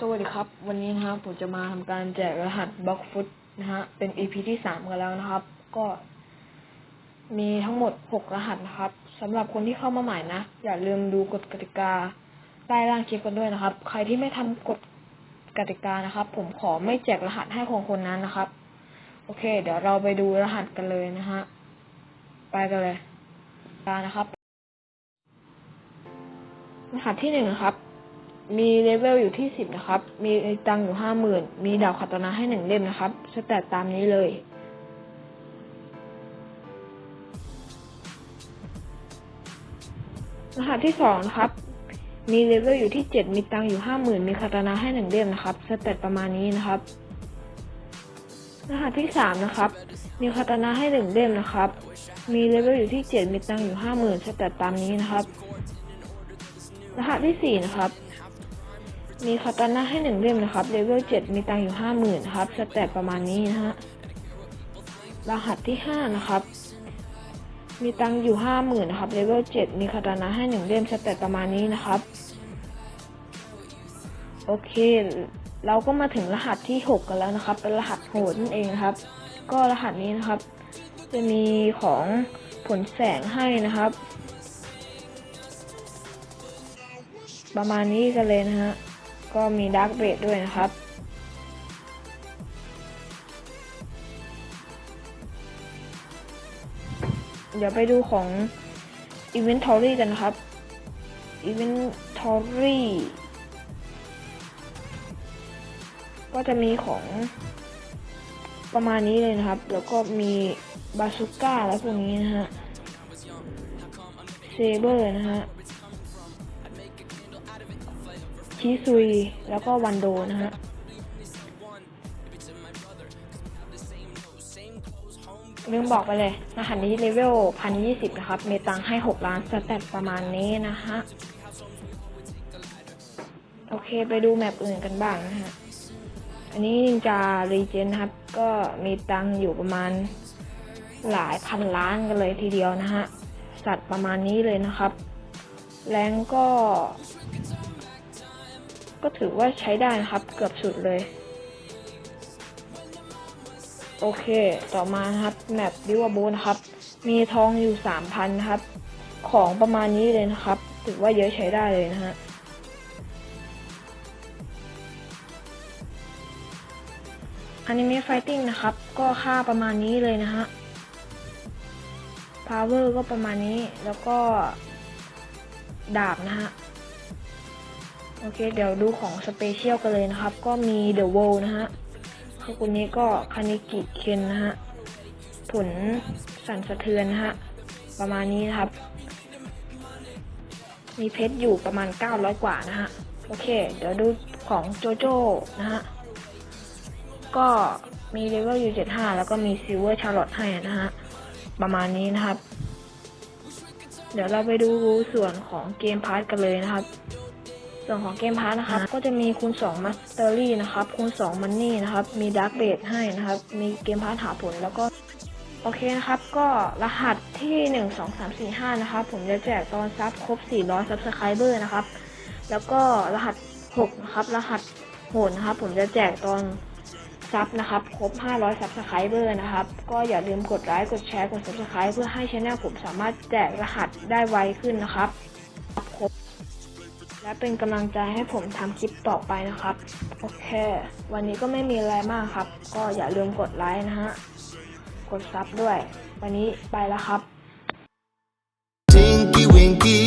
สวัสดีครับ วันนี้นะครับผมจะมาทำการแจกรหัสบล็อกฟุตนะฮะเป็น EP ที่สามกันแล้วนะครับ ก็ มีทั้งหมดหกรหัสนะครับสำหรับคนที่เข้ามาใหม่นะ อย่าลืมดูกฎกติกาใต้ล่างคลิปกันด้วยนะครับ ใครที่ไม่ทำกฎกติกานะครับ ผมขอไม่แจกรหัสให้คนคนนั้นนะครับ โอเค เดี๋ยวเราไปดูรหัสกันเลยนะฮะไปกันเลยตานะครับ รหัสที่หนึ่งนะครับ มีเลเวลอยู่ที่สิบนะครับ มีตังอยู่ห้าหมื่น มีดาวคาตนาให้หนึ่งเล่มนะครับ สแตทตามนี้เลย รหัสที่สองนะครับ มีเลเวลอยู่ที่เจ็ดมีตังอยู่ห้าหมื่น มีคาตนาให้หนึ่งเล่มนะครับ สแตทประมาณนี้นะครับ รหัสที่สามนะครับ มีคาตนาให้หนึ่งเล่มนะครับ มีเลเวลอยู่ที่เจ็ดมีตังอยู่ห้าหมื่นสแตทตามนี้นะครับ รหัสที่สี่นะครับ มีคาตาน่าให้หนึ่งเล่มนะครับเลเวลเจ็ดมีตังอยู่ห้าหมื่นครับสแตทประมาณนี้นะฮะรหัสที่ห้านะครับ มีตังอยู่ห้าหมื่นนะครับเลเวลเจ็ดมีคาตาน่าให้หนึ่งเล่มสแตทประมาณนี้นะครับ โอเค เราก็มาถึงรหัสที่หกกันแล้วนะครับ เป็นรหัสโหดนั่นเองครับ ก็รหัสนี้นะครับ จะมีของผลแสงให้นะครับ ประมาณนี้กันเลยนะฮะ ก็มีดาร์กเบดด้วยนะครับ เดี๋ยวไปดูของ Inventory กันนะครับ Inventory ก็จะมีของประมาณนี้เลยนะครับ แล้วก็มีบาซูก้าและพวกนี้นะฮะ เซเบอร์นะฮะ ชิซุย แล้วก็วันโดนะฮะลืมบอกไปเลยรหัสนี้เลเวลพันยี่สิบนะครับ เมตังให้หกล้านสแตทประมาณนี้นะฮะ โอเคไปดูแมปอื่นกันบ้างนะฮะ อันนี้นินจารีเจนนะครับ ก็มีตังอยู่ประมาณหลายพันล้านกันเลยทีเดียวนะฮะ สัตว์ประมาณนี้เลยนะครับ แรงก็ ก็ถือว่าใช้ได้นะครับ เกือบสุดเลย โอเค ต่อมาครับแมปดิวาบูนะครับ มีทองอยู่สามพันครับ ของประมาณนี้เลยนะครับ ถือว่าเยอะใช้ได้เลยนะฮะอนิเมะไฟติ้งนะครับ ก็ค่าประมาณนี้เลยนะฮะพาวเวอร์ก็ประมาณนี้แล้วก็ดาบนะฮะ โอเค เดี๋ยวดูของสเปเชียลกันเลยนะครับ ก็มี The w o r l d นะฮะคือคนนี้ก็คานิกิเคนนะฮะ ผลสั่นสะเทือนนะฮะ ประมาณนี้นะครับ มีเพชรอยู่ประมาณ 900 กว่านะฮะ โอเค เดี๋ยวดูของโจโจ้นะฮะ ก็มีเลเวลอยู่ 75 แล้วก็มีซิลเวอร์ชาร์ลอตให้นะฮะ ประมาณนี้นะครับ เดี๋ยวเราไปดูส่วนของเกมพาร์ทกันเลยนะครับ ส่วนของเกมพาร์นะครับ ก็จะมีคูณ2 Mastery นะครับ คูณ2 Money นะครับ มี Dark b a s e ให้นะครับ มีเกมพาร์หาผลแล้วก็ โอเคนะครับ ก็รหัสที่ 1 2 3 4 5 นะครับ ผมจะแจกตอนซับครบ 400 Subscriber นะครับ แล้วก็รหัส 6 นะครับ รหัสโหดนะครับ ผมจะแจกตอนซับนะครับ ครบ 500 Subscriber นะครับ ก็อย่าลืมกดไลค์ กดแชร์ กด Subscribe เพื่อให้ช anel ผมสามารถแจกรหัสได้ไวขึ้นนะครับ และเป็นกำลังใจให้ผมทำคลิปต่อไปนะครับ โอเค วันนี้ก็ไม่มีอะไรมากครับ ก็อย่าลืมกดไลค์นะฮะ กดซับด้วย วันนี้ไปแล้วครับ Tinky Winky,